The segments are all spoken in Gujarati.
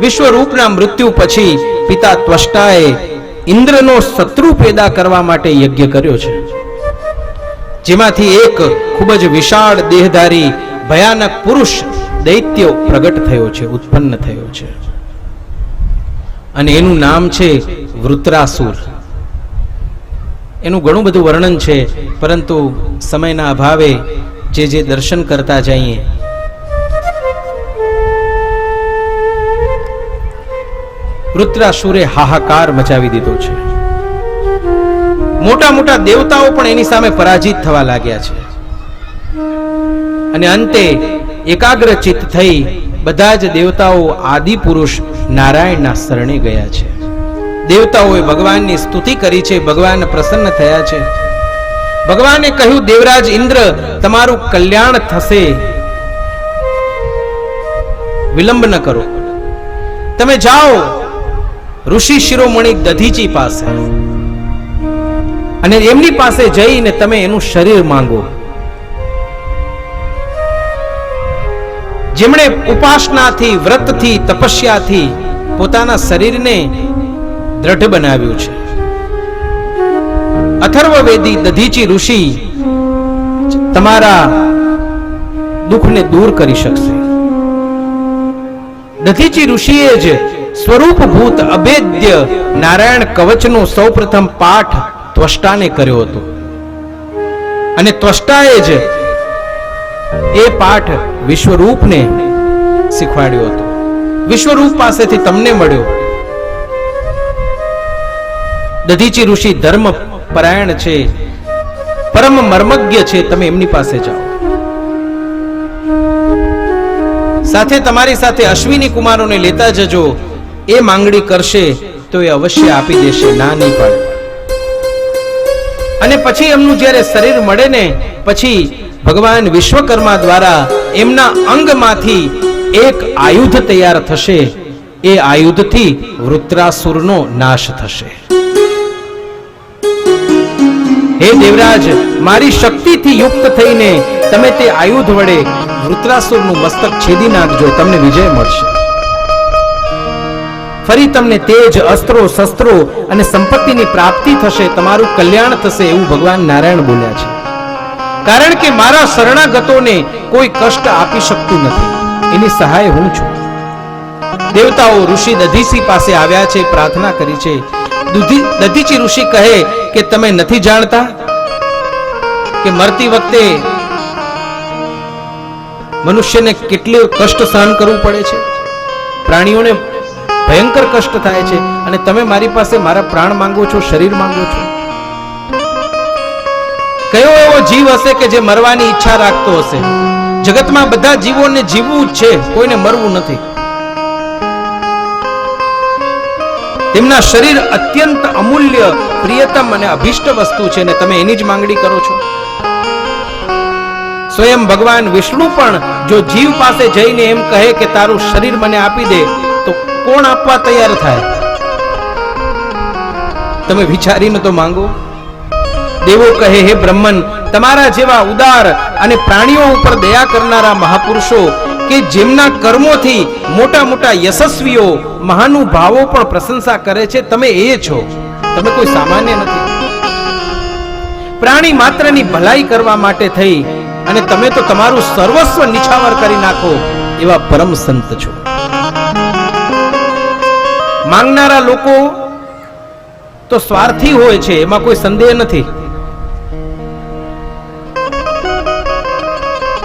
વિશ્વરૂપના મૃત્યુ પછી પિતા ત્વષ્ટાએ ઇન્દ્રનો શત્રુ પેદા કરવા માટે યજ્ઞ કર્યો છે. જેમાંથી એક ખૂબ જ વિશાળ દેહધારી, ભયાનક પુરુષ દૈત્ય પ્રગટ થયો છે, ઉત્પન્ન થયો છે. અને એનું નામ છે વૃત્રાસુર. એનું ઘણું બધું વર્ણન છે, પરંતુ સમયના અભાવે જે જે દર્શન કરતા જઈએ વૃત્રાસુરે હાહાકાર મચાવી દીધો છે. મોટા મોટા દેવતાઓ પણ એની સામે પરાજિત થવા લાગ્યા છે. અને અંતે એકાગ્રચિત થઈ બધા જ દેવતાઓ આદિ પુરુષ નારાયણના શરણે ગયા છે. દેવતાઓએ ભગવાનની સ્તુતિ કરી છે, ભગવાન પ્રસન્ન થયા છે. ભગવાને કહ્યું, દેવરાજ ઇન્દ્ર, તમારું કલ્યાણ થશે. વિલંબ ન કરો. તમે જાઓ ઋષિ શિરોમણી દધીજી પાસે. અને એમની પાસે જઈને તમે એનું શરીર માંગો. જેમણે ઉપાસનાથી, વ્રતથી, તપસ્યાથી પોતાના શરીરને દ્રઢ બનાવ્યું છે. અથર્વવેદી દધીચી ઋષિ તમારા દુઃખને દૂર કરી શકશે. દધીચી ઋષિએ જ સ્વરૂપભૂત અભેદ્ય નારાયણ કવચનો સૌપ્રથમ પાઠ ત્વષ્ટાને કર્યો હતો. અને ત્વષ્ટાએ જ એ પાઠ વિશ્વરૂપને શીખવાડ્યો હતો. વિશ્વરૂપ પાસેથી તમને મળ્યો. દધીચી ઋષિ ધર્મ પરાયણ છે, પરમ મર્મજ્ઞ છે, તમે એમની પાસે જાઓ. સાથે તમારી સાથે અશ્વિની કુમારોને લેતા જજો. એ માંગણી કરશે તો એ અવશ્ય આપી દેશે ના નહીં પાડે અને પછી એમનું જ્યારે શરીર મળે ને, પછી ભગવાન વિશ્વકર્મા દ્વારા એમના અંગમાંથી એક આયુધ તૈયાર થશે. એ આયુધથી વૃત્રાસુરનો નાશ થશે. હે દેવરાજ, મારી શક્તિથી યુક્ત થઈને તમે તે આયુધ વડે વૃત્રાસુરનું મસ્તક છેદી નાખજો, તમને વિજય મળશે. ફરી તમને તેજ, અસ્ત્રો, શસ્ત્રો અને સંપત્તિની પ્રાપ્તિ થશે, તમારું કલ્યાણ થશે એવું ભગવાન નારાયણ બોલ્યા છે. કારણ કે મારા શરણાગતોને કોઈ કષ્ટ આપી શકતું નથી. એની સહાય હું છું. દેવતાઓ ઋષિ દધીસી પાસે આવ્યા છે, પ્રાર્થના કરી છે. દુધી- દધીચી ઋષિ કહે કે તમે નથી જાણતા કે મરતી વખતે મનુષ્યને કેટલું કષ્ટ સહન કરવું પડે છે? પ્રાણીઓને ભયંકર કષ્ટ થાય છે અને તમે મારી પાસે મારા પ્રાણ માંગો છો, શરીર માંગો છો. કયો એવો જીવ હશે કે જે મરવાની ઈચ્છા રાખતો હશે? જગતમાં બધા જીવોને જીવવું જ છે, કોઈને મરવું નથી. તેમના શરીર અત્યંત અમૂલ્ય, પ્રિયતમ અને અભિષ્ટ વસ્તુ છે ને તમે એની જ માંગણી કરો છો. સ્વયં ભગવાન વિષ્ણુ પણ જો જીવ પાસે જઈને એમ કહે કે તારું શરીર મને આપી દે, તો કોણ આપવા તૈયાર થાય? તમે વિચારીને તો માંગો. દેવો કહે, હે બ્રહ્મન, તમારા જેવા ઉદાર અને પ્રાણીઓ ઉપર દયા કરનારા મહાપુરુષો કે જેમના કર્મોથી મોટા મોટા યશસ્વીઓ મહાનુભાવો પણ પ્રશંસા કરે છે, તમે એ છો. તમે કોઈ સામાન્ય નથી. પ્રાણી માત્રની ભલાઈ કરવા માટે થઈ અને તમે તો તમારું સર્વસ્વ નિછાવર કરી નાખો એવા પરમ સંત છો. માંગનારા લોકો તો સ્વાર્થી હોય છે, એમાં કોઈ સંદેહ નથી.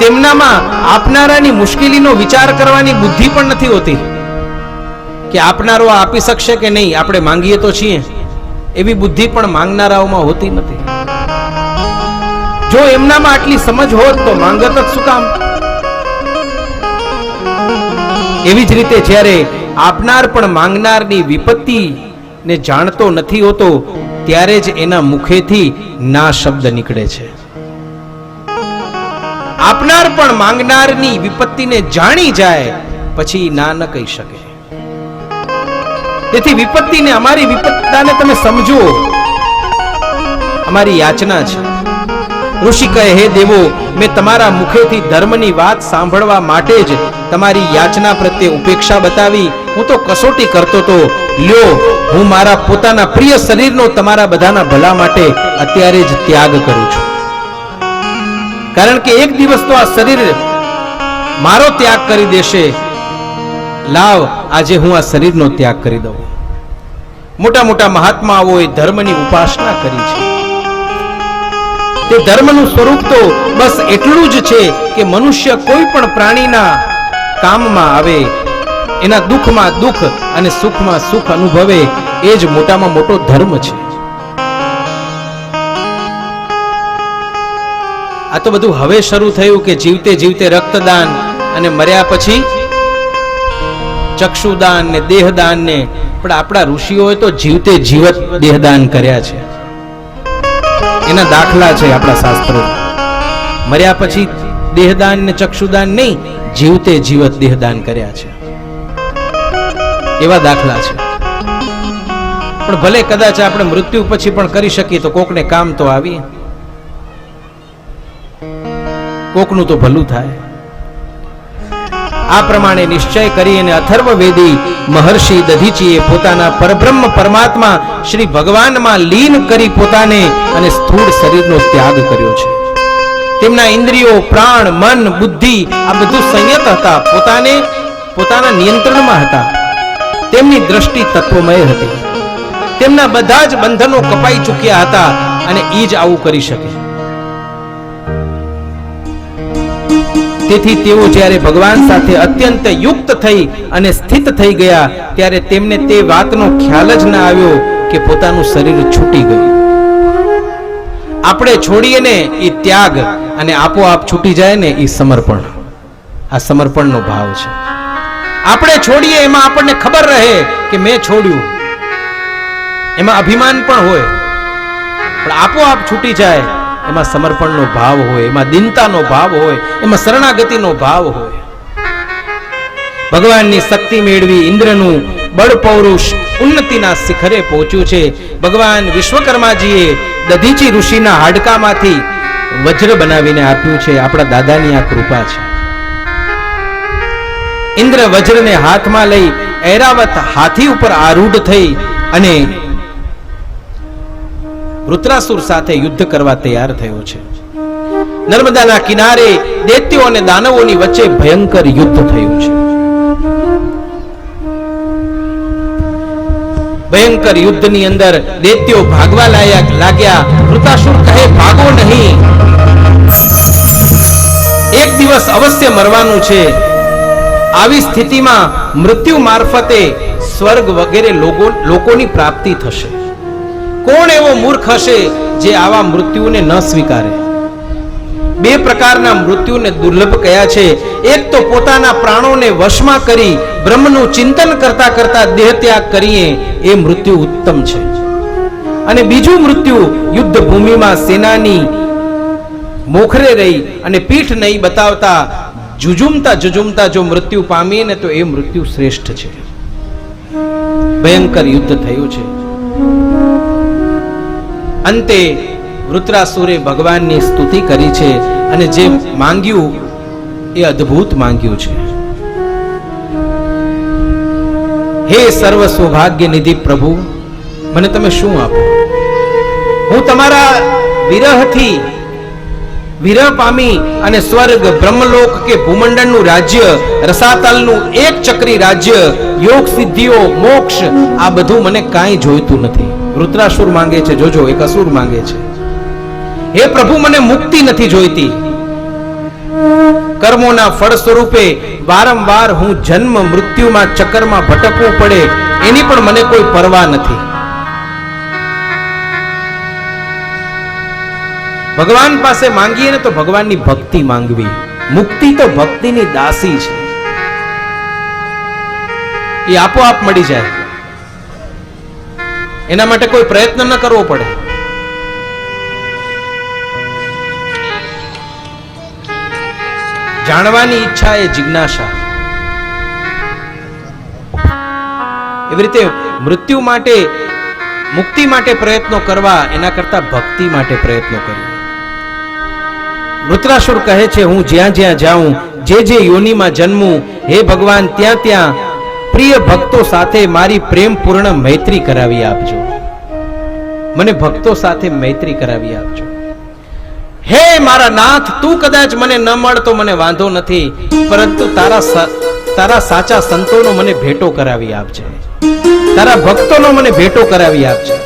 તેમનામાં આપનારાની મુશ્કેલીનો વિચાર કરવાની બુદ્ધિ પણ નથી હોતી. કે આપનારો આપી શકશે કે નહીં, આપણે માંગીએ તો છીએ. એવી બુદ્ધિ પણ માંગનારાઓમાં હોતી નથી. જો એમનામાં આટલી સમજ હોત તો માંગત જ શું કામ? એવી જ રીતે જ્યારે આપનાર પણ માંગનારની વિપત્તિ ને જાણતો નથી હોતો, ત્યારે જ એના મુખેથી ના શબ્દ નીકળે છે. આપનાર પણ માંગનારની વિપત્તિને જાણી જાય, પછી ના ન કહી શકે. તેથી વિપત્તિને, અમારી વિપત્તાને તમે સમજો. અમારી યાચના છે. ઋષિ કહે, હે દેવો, મેં તમારા મુખેથી ધર્મની વાત સાંભળવા માટે જ તમારી યાચના પ્રત્યે ઉપેક્ષા બતાવી. હું તો કસોટી કરતો તો લ્યો, હું મારા પોતાના પ્રિય શરીરનો તમારા બધાના ભલા માટે અત્યારે જ ત્યાગ કરું છું. કારણ કે એક દિવસ તો આ શરીર મારો ત્યાગ કરી દેશે. લાવ, આજે હું આ શરીરનો ત્યાગ કરી દઉં. મોટા મોટા મહાત્માઓએ ધર્મની ઉપાસના કરી છે. તે ધર્મનું સ્વરૂપ તો બસ એટલું જ છે કે મનુષ્ય કોઈ પણ પ્રાણીના કામમાં આવે, એના દુઃખમાં દુઃખ અને સુખમાં સુખ અનુભવે, એ જ મોટામાં મોટો ધર્મ છે. આ તો બધું હવે શરૂ થયું કે જીવતે જીવતે રક્તદાન અને મર્યા પછી ચક્ષુદાન ને દેહદાન ને, પણ આપણા ઋષિઓએ તો જીવતે જીવત દેહદાન કર્યા છે. એના દાખલા છે આપણા શાસ્ત્રો. મર્યા પછી દેહદાન ને ચક્ષુદાન નહીં, જીવતે જીવત દેહદાન કર્યા છે. એવા દાખલા છે. પણ ભલે કદાચ આપણે મૃત્યુ પછી પણ કરી શકીએ તો કોકને કામ તો આવી કોકનું તો ભલું થાય. આ પ્રમાણે નિશ્ચય કરી અને અથર્વવેદી મહર્ષિ દધીચીએ પોતાના પરબ્રહ્મ પરમાત્મા શ્રી ભગવાનમાં લીન કરી પોતાને અને સ્થૂળ શરીરનો ત્યાગ કર્યો છે. તેમના ઇન્દ્રિયો, પ્રાણ, મન, બુદ્ધિ આ બધું સંયત હતા. પોતાને, પોતાના નિયંત્રણમાં હતા. તેમની દ્રષ્ટિ તત્વમય હતી. તેમના બધા જ બંધનો કપાઈ ચૂક્યા હતા અને ઈ જ આવું કરી શકે. તેથી તેઓ જ્યારે ભગવાન સાથે અત્યંત યુક્ત થઈ અને સ્થિત થઈ ગયા, ત્યારે તેમને તે વાતનો ખ્યાલ જ ના આવ્યો કે પોતાનું શરીર છૂટી ગયું. આપણે છોડીએ ને એ ત્યાગ અને આપોઆપ છૂટી જાય ને એ સમર્પણ. આ સમર્પણનો ભાવ છે. આપણે છોડીએ એમાં આપણને ખબર રહે કે મેં છોડ્યું. એમાં અભિમાન પણ હોય. પણ આપોઆપ છૂટી જાય એમાં સમર્પણનો ભાવ હોય, એમાં દિનતાનો ભાવ હોય, એમાં શરણાગતિનો ભાવ હોય. ભગવાનની શક્તિ મેળવી ઇન્દ્રનું બળ પૌરુષ ઉન્નતિના શિખરે પહોંચ્યું છે. ભગવાન વિશ્વકર્માજીએ દધીચી ઋષિના હાડકામાંથી વજ્ર બનાવીને આપ્યું છે. આપણા દાદાની આ કૃપા છે. ઇન્દ્ર વજ્રને હાથમાં લઈ ઐરાવત હાથી ઉપર આરૂઢ થઈ અને રુદ્રાસુર સાથે યુદ્ધ કરવા તૈયાર થયો છે. નર્મદાના કિનારે દૈત્યો અને દાનવોની વચ્ચે ભયંકર યુદ્ધ થયું છે. ભયંકર યુદ્ધની અંદર દૈત્યો ભાગવા લાયક લાગ્યા. વૃતાસુર કહે, ભાગો નહીં. એક દિવસ અવશ્ય મરવાનું છે. આવી સ્થિતિમાં મૃત્યુ મારફતે સ્વર્ગ વગેરે લોકો લોકોની પ્રાપ્તિ થશે. કોણ એવો મૂર્ખ હશે જે આવા મૃત્યુને ન સ્વીકારે? બે પ્રકારના મૃત્યુને દુર્લભ કયા છે? એક તો પોતાના પ્રાણોને વશમાં કરી બ્રહ્મનું ચિંતન કરતા કરતા દેહ ત્યાગ કરીએ, એ મૃત્યુ ઉત્તમ છે. અને બીજું મૃત્યુ યુદ્ધ ભૂમિમાં સેનાની મોખરે રહી અને પીઠ નહીં બતાવતા, જુજુમતા જુજુમતા જો મૃત્યુ પામીએ ને તો એ મૃત્યુ શ્રેષ્ઠ છે. ભયંકર યુદ્ધ થયું છે. અંતે વૃત્રાસુરે ભગવાનની સ્તુતિ કરી છે અને જે માંગ્યું એ અદ્ભુત માંગ્યું છે. હે સર્વ સૌભાગ્ય નિધિ પ્રભુ, મને તમે શું આપો? હું તમારા વિરહથી વિરહ પામી અને સ્વર્ગ બ્રહ્મલોક કે ભૂમંડળનું રાજ્ય, રસાતલનું એક ચક્રી રાજ્ય યોગ સિદ્ધિઓ મોક્ષ, આ બધું મને કાંઈ જોઈતું નથી. રુદ્રાસુર માંગે છે. જોજો, એક અસુર માંગે છે. હે પ્રભુ, મને મુક્તિ નથી જોઈતી. કર્મોના ફળ સ્વરૂપે વારંવાર હું જન્મ મૃત્યુમાં ચક્કરમાં ભટકવું પડે, એની પણ મને કોઈ પરવા નથી. ભગવાન પાસે માંગીએ ને તો ભગવાનની ભક્તિ માંગવી. મુક્તિ તો ભક્તિની દાસી છે. એ આપોઆપ મળી જાય. એના માટે કોઈ પ્રયત્ન ન કરવો પડે. જાણવાની ઈચ્છા એ જિજ્ઞાસા. એવી રીતે મૃત્યુ માટે, મુક્તિ માટે પ્રયત્નો કરવા, એના કરતા ભક્તિ માટે પ્રયત્નો કરવા વૃત્રાસુર કહે છે, હું જ્યાં જ્યાં જાઉં, જે જે યોનિમાં જન્મું, હે ભગવાન, ત્યાં ત્યાં પ્રિય ભક્તો સાથે મારી પ્રેમપૂર્ણ મૈત્રી કરાવી આપજો. મને ભક્તો સાથે મૈત્રી કરાવી આપજો. હે મારા નાથ, તું કદાચ મને ન મળતો મને વાંધો નથી, પરંતુ તારા તારા સાચા સંતોનો મને ભેટો કરાવી આપજે. તારા ભક્તોનો મને ભેટો કરાવી આપજે.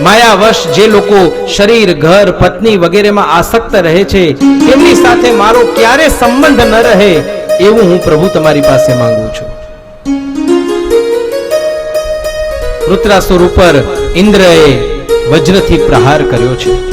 માયાવશ જે લોકો શરીર, ઘર, પત્ની વગેરેમાં આસક્ત રહે છે, તેમની સાથે મારો ક્યારે સંબંધ ન રહે એવું હું પ્રભુ તમારી પાસે માંગુ છું. વૃત્રાસુર ઉપર ઇન્દ્રએ વજ્રથી પ્રહાર કર્યો છે.